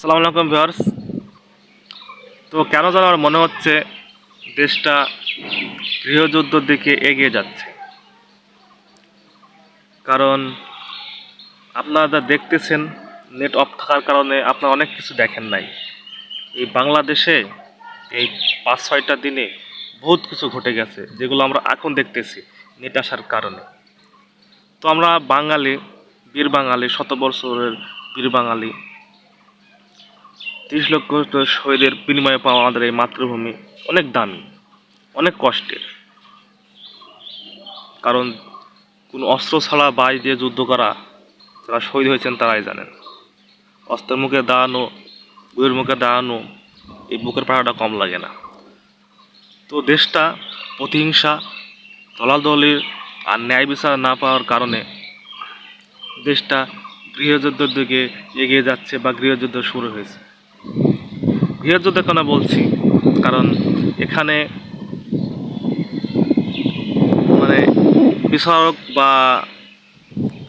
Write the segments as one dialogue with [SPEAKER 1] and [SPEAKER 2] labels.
[SPEAKER 1] আসসালামু আলাইকুম ভিউয়ার্স। তো কেন যেন আমার মনে হচ্ছে দেশটা গৃহযুদ্ধর দিকে এগিয়ে যাচ্ছে। কারণ আপনারা যা দেখতেছেন নেট অফ থাকার কারণে আপনারা অনেক কিছু দেখেন নাই। এই বাংলাদেশে এই পাঁচ ছয়টা দিনে বহুত কিছু ঘটে গেছে, যেগুলো আমরা এখন দেখতেছি নেট আসার কারণে। তো আমরা বাঙালি, বীর বাঙালি শত বছরের বীর বাঙালি তিরিশ লক্ষ শহীদের বিনিময়ে পাওয়া আমাদের এই মাতৃভূমি অনেক দামি, অনেক কষ্টের। কারণ কোনো অস্ত্র ছাড়া বাই দিয়ে যুদ্ধ করা, যারা শহীদ হয়েছেন তারাই জানেন। অস্ত্রের মুখে দাঁড়ানো, বইয়ের মুখে দাঁড়ানো, এই বুকের পাড়াটা কম লাগে না। তো দেশটা প্রতিহিংসা দলাদলির আর ন্যায় বিচার না পাওয়ার কারণে দেশটা গৃহযুদ্ধের দিকে এগিয়ে যাচ্ছে বা গৃহযুদ্ধ শুরু হয়েছে। গৃহযুদ্ধ কেন বলছি, কারণ এখানে মানে বিচারক বা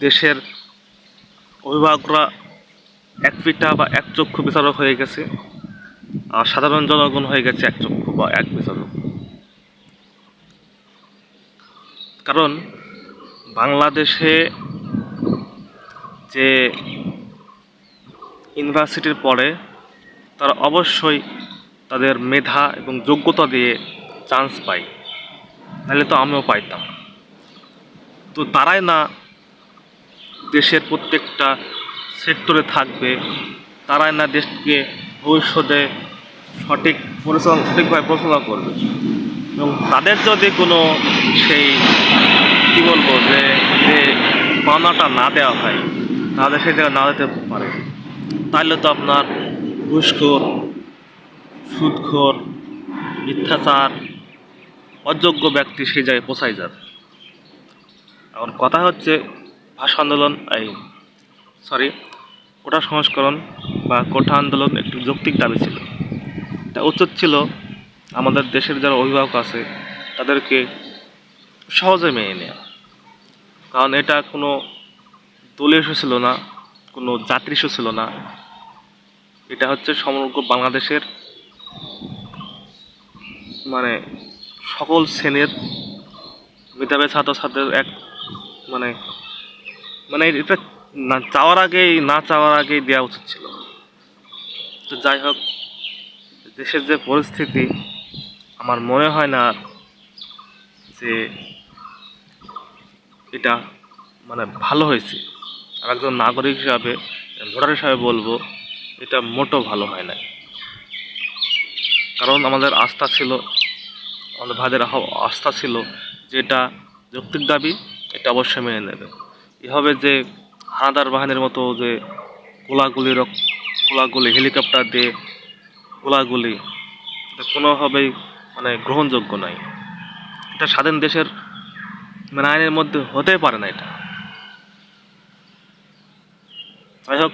[SPEAKER 1] দেশের অভিভাবকরা এক পিঠা বা এক চক্ষু বিচারক হয়ে গেছে, আর সাধারণ জনগণ হয়ে গেছে এক চক্ষু বা এক বিচারক। কারণ বাংলাদেশে যে ইউনিভার্সিটির পড়ে তারা অবশ্যই তাদের মেধা এবং যোগ্যতা দিয়ে চান্স পায়। নাহলে তো আমিও পাইতাম তো তারাই না দেশের প্রত্যেকটা সেক্টরে থাকবে, তারাই না দেশকে ভবিষ্যতে সঠিক পরিচালনা, সঠিকভাবে পরিচালনা করবে। এবং তাদের যদি কোনো সেই, কী বলব, যে যে পাওনাটা না দেওয়া হয়, তাহলে সেই জায়গায় না দিতে পারে। তাহলে তো আপনার ঘুষখোর, সুদখোর, মিথ্যাচার, অযোগ্য ব্যক্তি সেই জায়গায় পৌঁছাই যাবে এখন কথা হচ্ছে ভাষা আন্দোলন, এই সরি কোটা সংস্করণ বা কোঠা আন্দোলন একটি যৌক্তিক দাবি ছিল। তা উচিত ছিল আমাদের দেশের যারা অভিভাবক আছে, তাদেরকে সহজে মেনে নেওয়া কারণ এটা কোনো দলীয় ছিল না, কোনো জাতির ছিল না এটা হচ্ছে সমগ্র বাংলাদেশের মানে সকল শ্রেণির মেধাবী ছাত্রছাত্রীদের এক মানে মানে এটা না চাওয়ার আগেই, না চাওয়ার আগেই দেওয়া উচিত ছিল। তো যাই হোক, দেশের যে পরিস্থিতি, আমার মনে হয় না যে এটা মানে ভালো হয়েছে। আর একজন নাগরিক হিসাবে, ভোটার হিসাবে বলব এটা মোটো ভালো হয় না কারণ আমাদের আস্থা ছিল, আমাদের ভাইদের আস্থা ছিল যে এটা যৌক্তিক দাবি, এটা অবশ্যই মেনে নেবে। এভাবে যে হানাদার বাহিনীর মতো যে গোলাগুলি গোলাগুলি, হেলিকপ্টার দিয়ে গোলাগুলি, এটা কোনোভাবেই মানে গ্রহণযোগ্য নয় এটা স্বাধীন দেশের মানে আইনের মধ্যে হতে পারে না এটা। যাই হোক